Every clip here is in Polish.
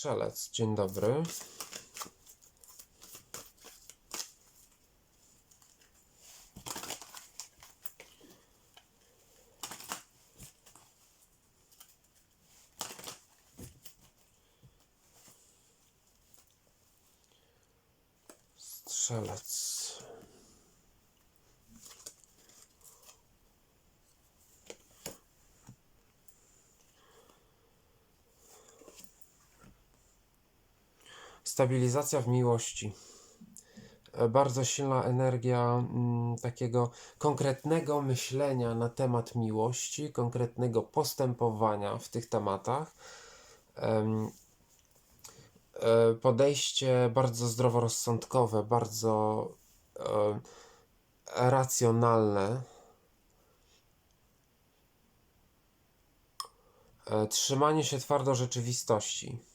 Strzelec, dzień dobry. Strzelec. Stabilizacja w miłości. E, Bardzo silna energia mm, takiego konkretnego myślenia na temat miłości, konkretnego postępowania w tych tematach. Em, e, Podejście bardzo zdroworozsądkowe, bardzo e, racjonalne. Trzymanie się twardo rzeczywistości.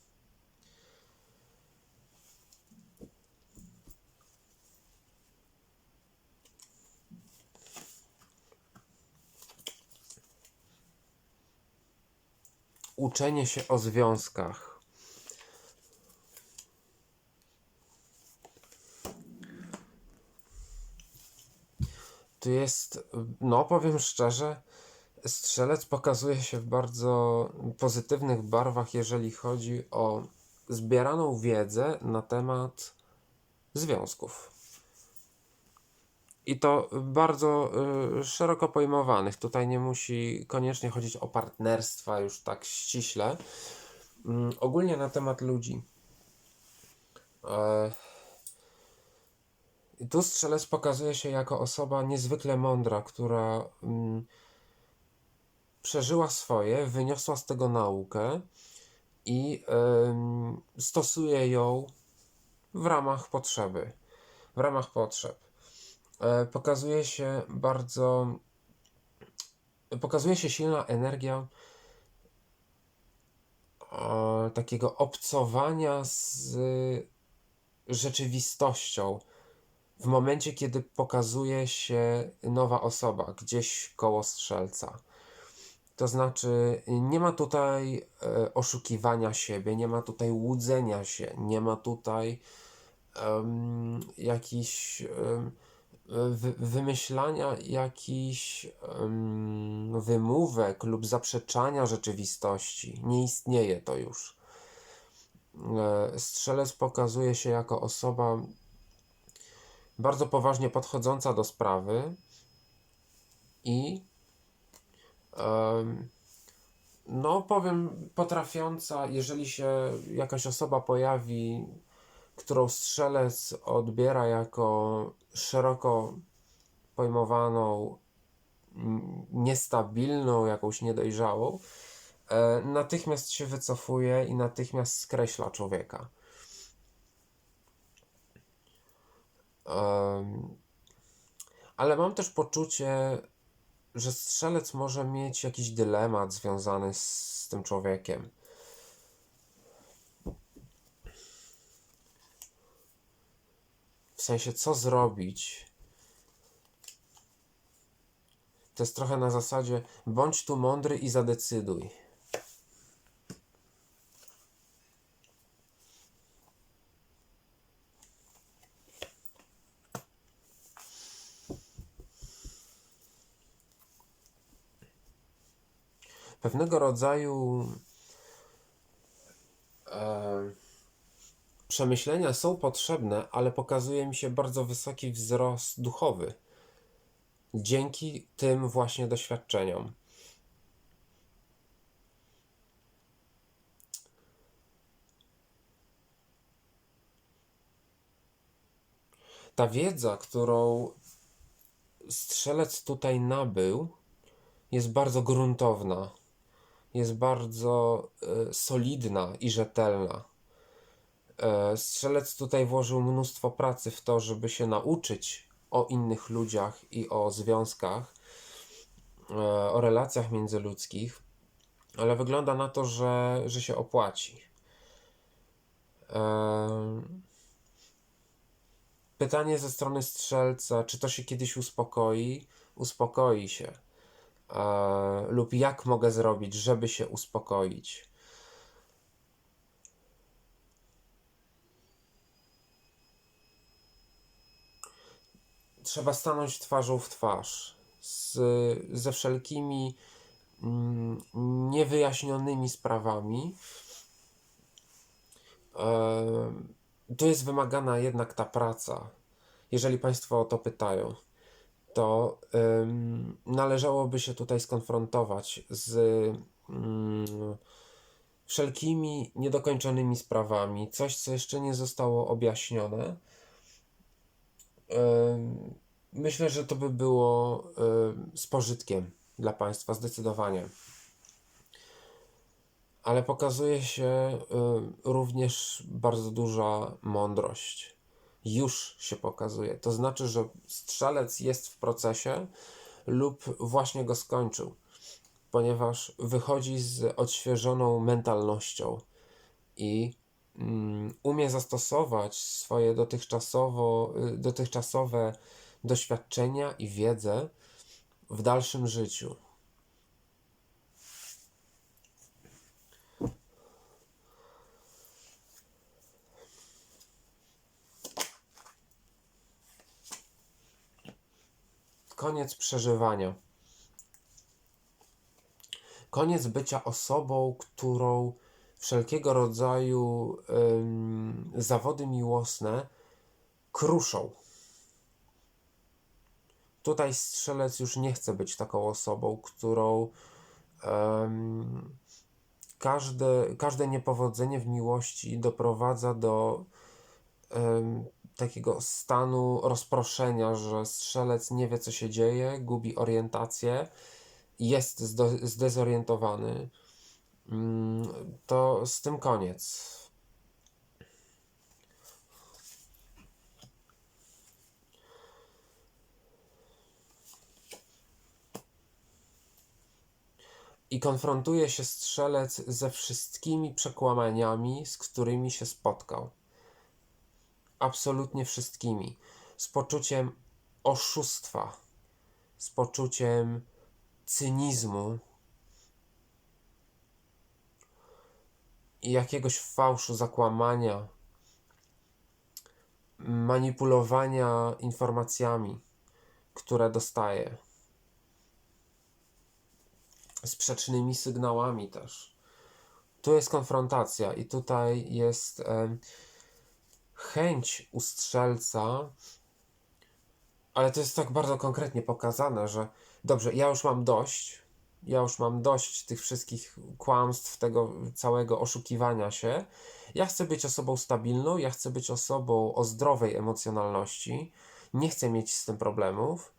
Uczenie się o związkach. Tu jest, no powiem szczerze, strzelec pokazuje się w bardzo pozytywnych barwach, jeżeli chodzi o zbieraną wiedzę na temat związków. I to bardzo y, szeroko pojmowanych. Tutaj nie musi koniecznie chodzić o partnerstwa już tak ściśle. Mm, ogólnie na temat ludzi. E, tu strzelec pokazuje się jako osoba niezwykle mądra, która mm, przeżyła swoje, wyniosła z tego naukę i stosuje ją w ramach potrzeby. W ramach potrzeb. E, pokazuje się bardzo. Pokazuje się silna energia e, takiego obcowania z rzeczywistością w momencie, kiedy pokazuje się nowa osoba gdzieś koło strzelca. To znaczy, nie ma tutaj e, oszukiwania siebie, nie ma tutaj łudzenia się, nie ma tutaj em, jakichś wy, wymyślania jakichś wymówek lub zaprzeczania rzeczywistości. Nie istnieje to już. E, Strzelec pokazuje się jako osoba bardzo poważnie podchodząca do sprawy i no powiem potrafiąca, jeżeli się jakaś osoba pojawi, którą strzelec odbiera jako szeroko pojmowaną, niestabilną, jakąś niedojrzałą, e, natychmiast się wycofuje i natychmiast skreśla człowieka. Ale mam też poczucie, że strzelec może mieć jakiś dylemat związany z tym człowiekiem. Sensie, co zrobić? To jest trochę na zasadzie bądź tu mądry i zadecyduj. Pewnego rodzaju przemyślenia są potrzebne, ale pokazuje mi się bardzo wysoki wzrost duchowy dzięki tym właśnie doświadczeniom. Ta wiedza, którą strzelec tutaj nabył, jest bardzo gruntowna, jest bardzo e, solidna i rzetelna. E, Strzelec tutaj włożył mnóstwo pracy w to, żeby się nauczyć o innych ludziach i o związkach, e, o relacjach międzyludzkich, ale wygląda na to, że, że się opłaci. Em, Pytanie ze strony strzelca, czy to się kiedyś uspokoi? Uspokoi się. E, lub jak mogę zrobić, żeby się uspokoić? Trzeba stanąć twarzą w twarz z, ze wszelkimi mm, niewyjaśnionymi sprawami. E, tu jest wymagana jednak ta praca. Jeżeli Państwo o to pytają, to ym, należałoby się tutaj skonfrontować z ym, wszelkimi niedokończonymi sprawami, coś, co jeszcze nie zostało objaśnione. Myślę, że to by było z pożytkiem dla Państwa, zdecydowanie. Ale pokazuje się również bardzo duża mądrość. Już się pokazuje. To znaczy, że strzelec jest w procesie lub właśnie go skończył, ponieważ wychodzi z odświeżoną mentalnością i umie zastosować swoje dotychczasowo, y, dotychczasowe doświadczenia i wiedzę w dalszym życiu. koniec przeżywania. Koniec bycia osobą, którą wszelkiego rodzaju ym, zawody miłosne kruszą. Tutaj strzelec już nie chce być taką osobą, którą ym, każde, każde niepowodzenie w miłości doprowadza do ym, takiego stanu rozproszenia, że strzelec nie wie, co się dzieje, gubi orientację, jest zdezorientowany, to z tym koniec. I konfrontuje się strzelec ze wszystkimi przekłamaniami, z którymi się spotkał absolutnie wszystkimi. Z poczuciem oszustwa, z poczuciem cynizmu jakiegoś fałszu, zakłamania, manipulowania informacjami, które dostaje. Sprzecznymi sygnałami też. Tu jest konfrontacja i tutaj jest chęć u strzelca, ale to jest tak bardzo konkretnie pokazane, że dobrze, ja już mam dość, ja już mam dość tych wszystkich kłamstw, tego całego oszukiwania się. Ja chcę być osobą stabilną, ja chcę być osobą o zdrowej emocjonalności, nie chcę mieć z tym problemów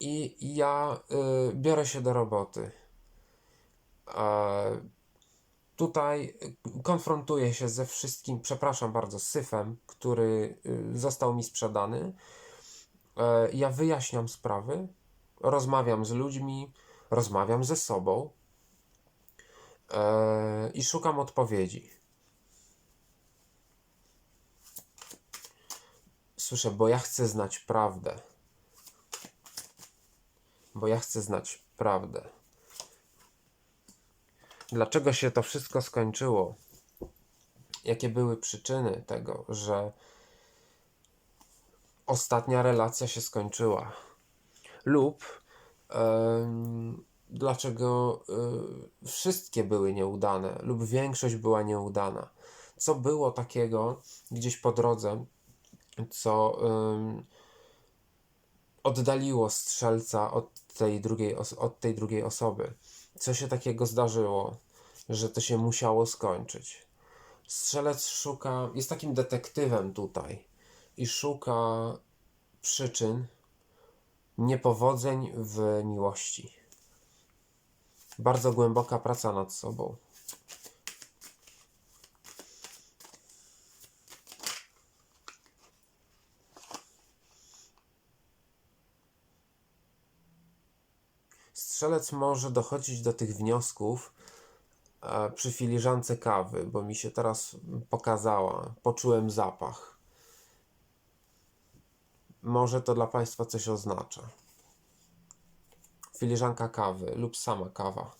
i ja y, biorę się do roboty. Tutaj y, konfrontuję się ze wszystkim, przepraszam bardzo, syfem, który y, został mi sprzedany. E, ja wyjaśniam sprawy, rozmawiam z ludźmi, rozmawiam ze sobą e, i szukam odpowiedzi. Słyszę, bo ja chcę znać prawdę. Bo ja chcę znać prawdę. Dlaczego się to wszystko skończyło? Jakie były przyczyny tego, że ostatnia relacja się skończyła? Lub yy, dlaczego yy, wszystkie były nieudane, lub większość była nieudana? Co było takiego gdzieś po drodze, co oddaliło strzelca od tej drugiej, od tej drugiej osoby? co się takiego zdarzyło, że to się musiało skończyć. Strzelec szuka, jest takim detektywem tutaj i szuka przyczyn niepowodzeń w miłości. Bardzo głęboka praca nad sobą. strzelec może dochodzić do tych wniosków e, przy filiżance kawy, bo mi się teraz pokazała, poczułem zapach. Może to dla Państwa coś oznacza. Filiżanka kawy lub sama kawa.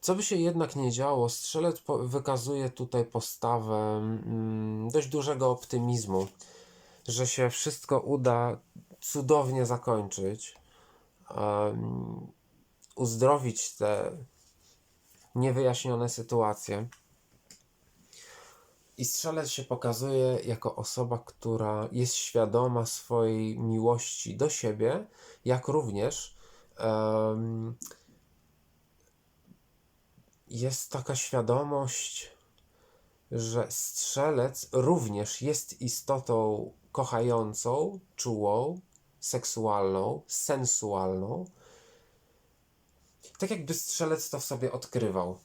Co by się jednak nie działo, strzelec wykazuje tutaj postawę mm, dość dużego optymizmu że się wszystko uda cudownie zakończyć, um, uzdrowić te niewyjaśnione sytuacje. I strzelec się pokazuje jako osoba, która jest świadoma swojej miłości do siebie, jak również um, jest taka świadomość, że strzelec również jest istotą kochającą, czułą, seksualną, sensualną. Tak jakby strzelec to w sobie odkrywał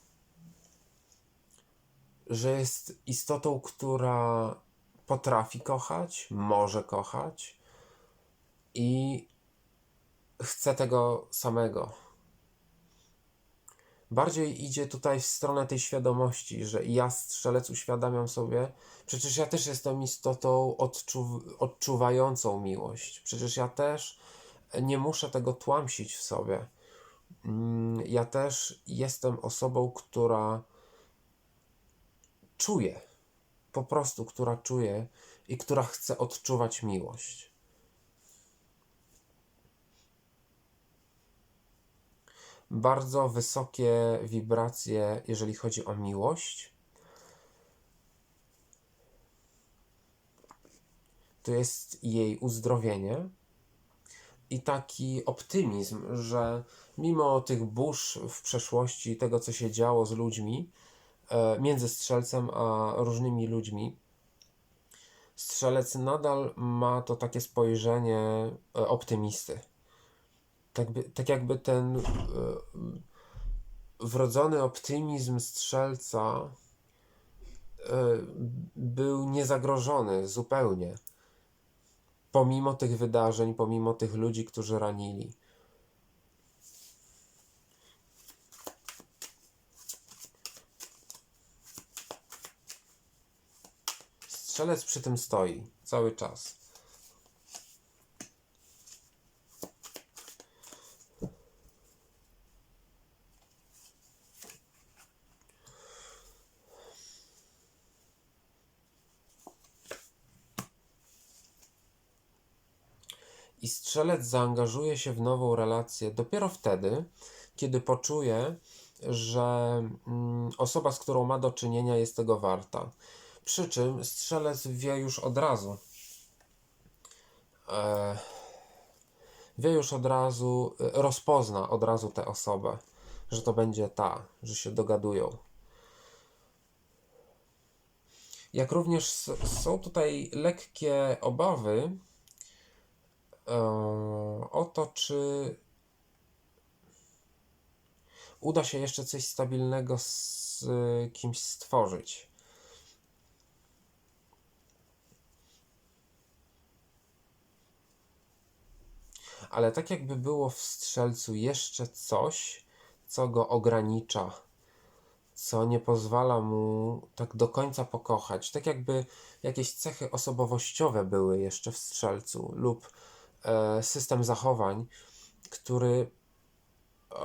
że jest istotą, która potrafi kochać, może kochać i chce tego samego. Bardziej idzie tutaj w stronę tej świadomości, że ja, strzelec, uświadamiam sobie, przecież ja też jestem istotą odczu odczuwającą miłość. Przecież ja też nie muszę tego tłamsić w sobie. Mm, ja też jestem osobą, która czuje, po prostu, która czuje i która chce odczuwać miłość. Bardzo wysokie wibracje, jeżeli chodzi o miłość. To jest jej uzdrowienie i taki optymizm, że mimo tych burz w przeszłości, tego co się działo z ludźmi, między strzelcem a różnymi ludźmi. Strzelec nadal ma to takie spojrzenie e, optymisty. Tak, by, tak jakby ten e, wrodzony optymizm strzelca był niezagrożony zupełnie. Pomimo tych wydarzeń, pomimo tych ludzi, którzy ranili. Strzelec przy tym stoi cały czas. I strzelec zaangażuje się w nową relację dopiero wtedy, kiedy poczuje, że mm, osoba, z którą ma do czynienia, jest tego warta. Przy czym strzelec wie już od razu. E, wie już od razu, e, rozpozna od razu tę osobę, że to będzie ta, że się dogadują. Jak również są tutaj lekkie obawy e, o to, czy uda się jeszcze coś stabilnego z kimś stworzyć. Ale tak jakby było w strzelcu jeszcze coś, co go ogranicza, co nie pozwala mu tak do końca pokochać. Tak jakby jakieś cechy osobowościowe były jeszcze w strzelcu, lub e, system zachowań, który e,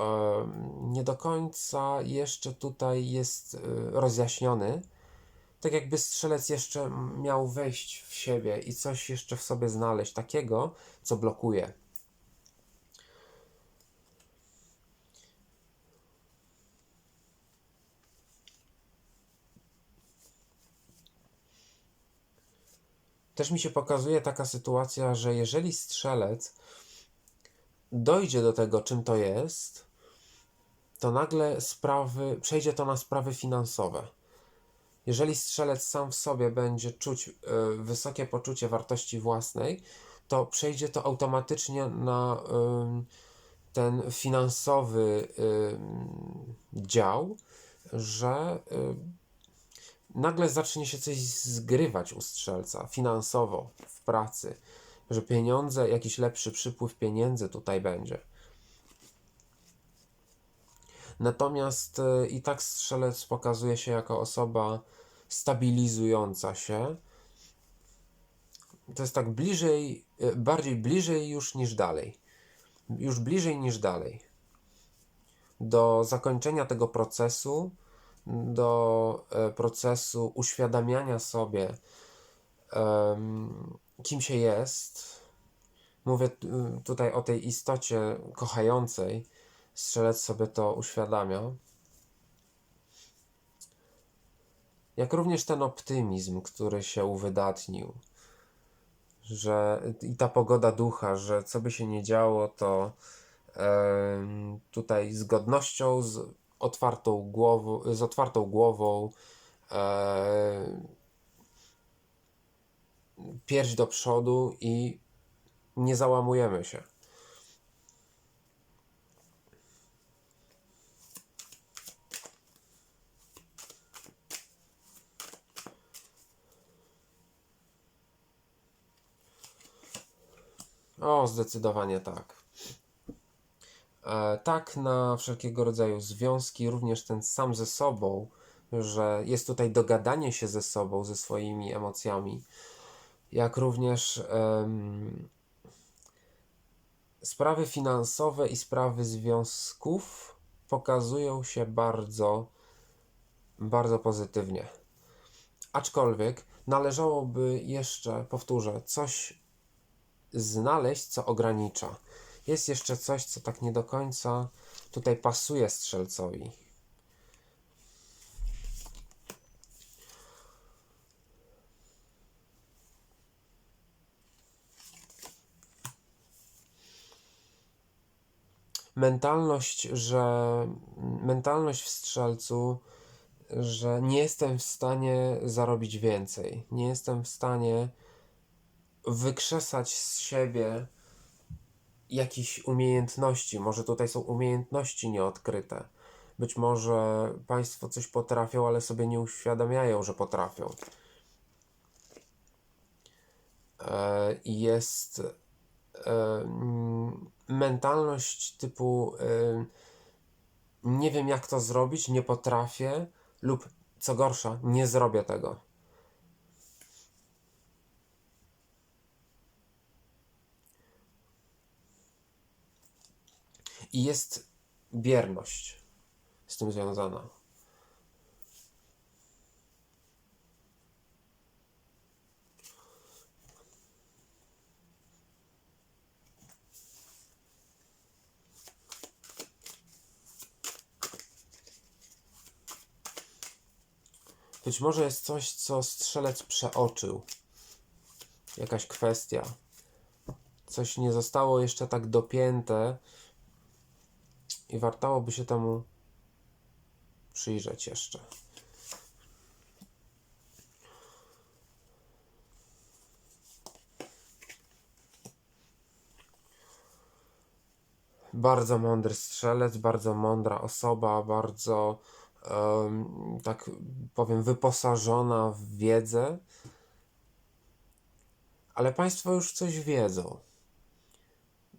nie do końca jeszcze tutaj jest e, rozjaśniony. Tak jakby strzelec jeszcze miał wejść w siebie i coś jeszcze w sobie znaleźć takiego, co blokuje. Też mi się pokazuje taka sytuacja, że jeżeli strzelec dojdzie do tego, czym to jest, to nagle sprawy, przejdzie to na sprawy finansowe. Jeżeli strzelec sam w sobie będzie czuć y, wysokie poczucie wartości własnej, to przejdzie to automatycznie na y, ten finansowy y, dział, że nagle zacznie się coś zgrywać u strzelca finansowo w pracy, że pieniądze, jakiś lepszy przypływ pieniędzy tutaj będzie. Natomiast e, i tak strzelec pokazuje się jako osoba stabilizująca się. To jest tak bliżej, e, bardziej bliżej już niż dalej. Już bliżej niż dalej. Do zakończenia tego procesu do e, procesu uświadamiania sobie kim się jest. Mówię tutaj o tej istocie kochającej. Strzelec sobie to uświadamia. Jak również ten optymizm, który się uwydatnił, że i ta pogoda ducha, że co by się nie działo, to tutaj z godnością, z otwartą głową, z otwartą głową, e, pierś do przodu i nie załamujemy się. O, zdecydowanie tak. E, tak na wszelkiego rodzaju związki, również ten sam ze sobą, że jest tutaj dogadanie się ze sobą, ze swoimi emocjami, jak również em, sprawy finansowe i sprawy związków pokazują się bardzo, bardzo pozytywnie. Aczkolwiek należałoby jeszcze, powtórzę, coś znaleźć, co ogranicza. Jest jeszcze coś, co tak nie do końca tutaj pasuje strzelcowi. Mentalność, że mentalność w strzelcu, że nie jestem w stanie zarobić więcej, nie jestem w stanie wykrzesać z siebie jakichś umiejętności. Może tutaj są umiejętności nieodkryte. Być może Państwo coś potrafią, ale sobie nie uświadamiają, że potrafią. E, jest e, mentalność typu e, nie wiem jak to zrobić, nie potrafię lub co gorsza, nie zrobię tego. I jest bierność z tym związana. Być może jest coś, co strzelec przeoczył. Jakaś kwestia. Coś nie zostało jeszcze tak dopięte, i wartałoby się temu przyjrzeć jeszcze. Bardzo mądry strzelec, bardzo mądra osoba, bardzo, um, tak powiem, wyposażona w wiedzę. Ale Państwo już coś wiedzą.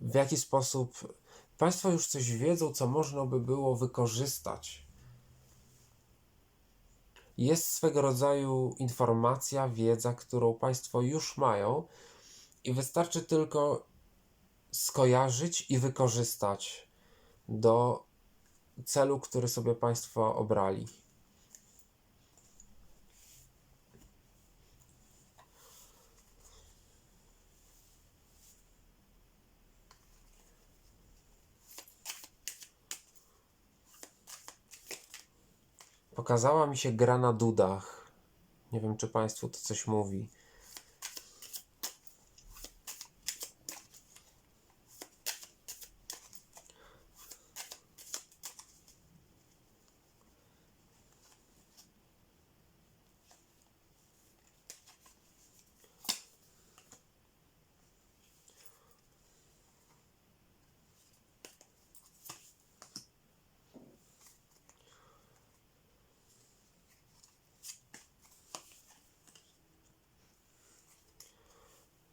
W jaki sposób Państwo już coś wiedzą, co można by było wykorzystać. Jest swego rodzaju informacja, wiedza, którą Państwo już mają, i wystarczy tylko skojarzyć i wykorzystać do celu, który sobie Państwo obrali. Pokazała mi się gra na dudach. Nie wiem, czy Państwu to coś mówi.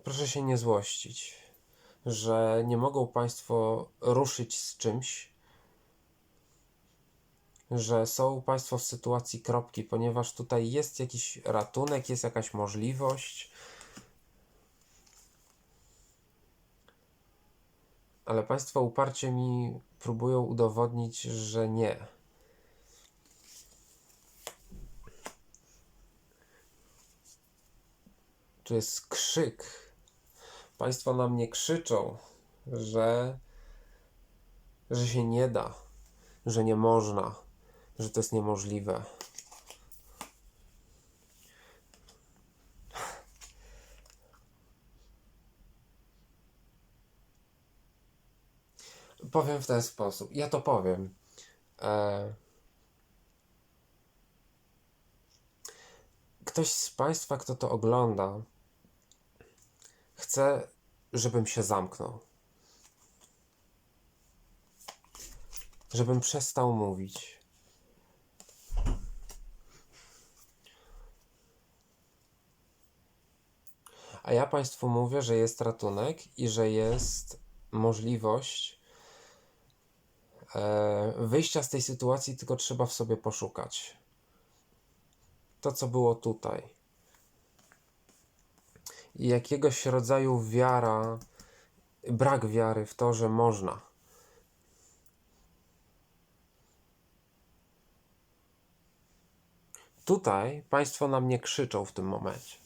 Proszę się nie złościć, że nie mogą Państwo ruszyć z czymś, że są Państwo w sytuacji kropki, ponieważ tutaj jest jakiś ratunek, jest jakaś możliwość. Ale Państwo uparcie mi próbują udowodnić, że nie. Tu jest krzyk Państwo na mnie krzyczą, że, że się nie da, że nie można, że to jest niemożliwe. Powiem w ten sposób. Ja to powiem. E... Ktoś z Państwa, kto to ogląda, chce, żebym się zamknął. Żebym przestał mówić. A ja Państwu mówię, że jest ratunek i że jest możliwość e, wyjścia z tej sytuacji, tylko trzeba w sobie poszukać. To, co było tutaj. Jakiegoś rodzaju wiara, brak wiary w to, że można. Tutaj Państwo na mnie krzyczą w tym momencie.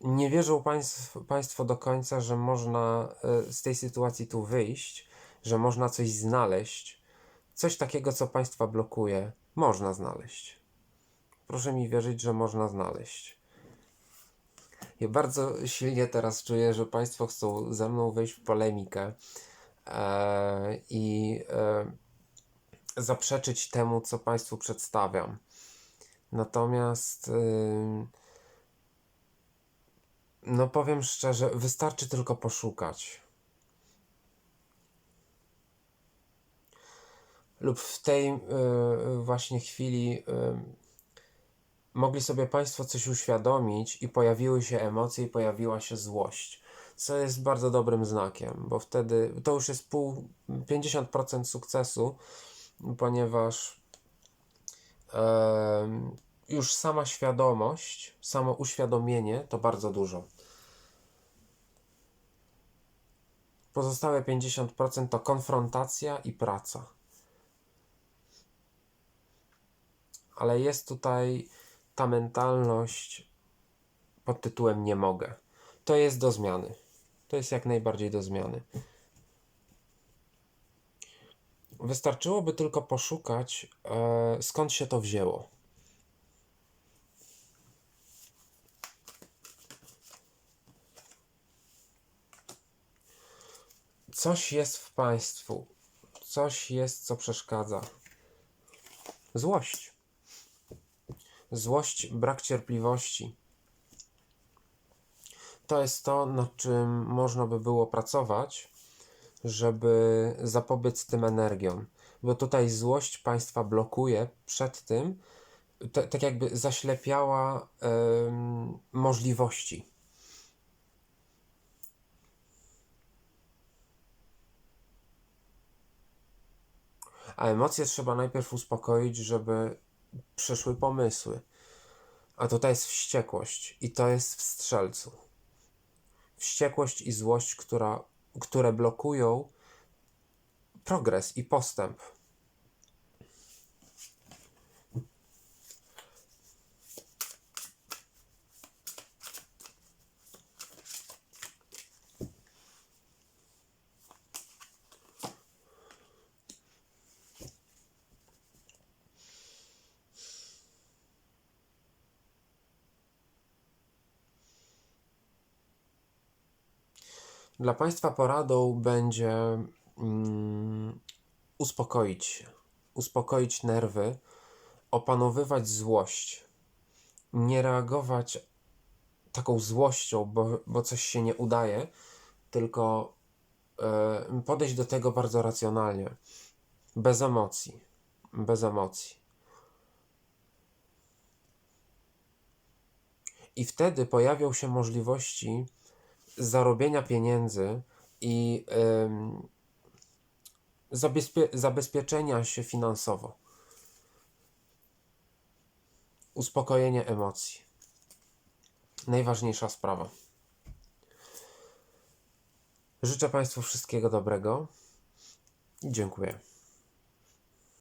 Nie wierzą państw, Państwo do końca, że można e, z tej sytuacji tu wyjść, że można coś znaleźć. Coś takiego, co Państwa blokuje, można znaleźć. Proszę mi wierzyć, że można znaleźć. Ja bardzo silnie teraz czuję, że Państwo chcą ze mną wejść w polemikę e, i e, zaprzeczyć temu, co Państwu przedstawiam. Natomiast. E, no powiem szczerze, wystarczy tylko poszukać. Lub w tej y, właśnie chwili y, mogli sobie Państwo coś uświadomić i pojawiły się emocje i pojawiła się złość. Co jest bardzo dobrym znakiem, bo wtedy to już jest pół 50% sukcesu, ponieważ już sama świadomość, samo uświadomienie to bardzo dużo. Pozostałe 50% to konfrontacja i praca. Ale jest tutaj ta mentalność pod tytułem nie mogę. To jest do zmiany. To jest jak najbardziej do zmiany. Wystarczyłoby tylko poszukać, e, skąd się to wzięło. Coś jest w państwu. Coś jest, co przeszkadza. Złość. Złość, brak cierpliwości. To jest to, nad czym można by było pracować, żeby zapobiec tym energiom. Bo tutaj złość państwa blokuje przed tym, tak jakby zaślepiała możliwości A emocje trzeba najpierw uspokoić, żeby przyszły pomysły. A tutaj jest wściekłość i to jest w strzelcu. Wściekłość i złość, która, które blokują progres i postęp. Dla Państwa poradą będzie mm, uspokoić się, uspokoić nerwy, opanowywać złość, nie reagować taką złością, bo, bo coś się nie udaje, tylko podejść do tego bardzo racjonalnie, bez emocji, bez emocji. I wtedy pojawią się możliwości zarobienia pieniędzy i zabezpie zabezpieczenia się finansowo. Uspokojenie emocji. Najważniejsza sprawa. Życzę Państwu wszystkiego dobrego dziękuję.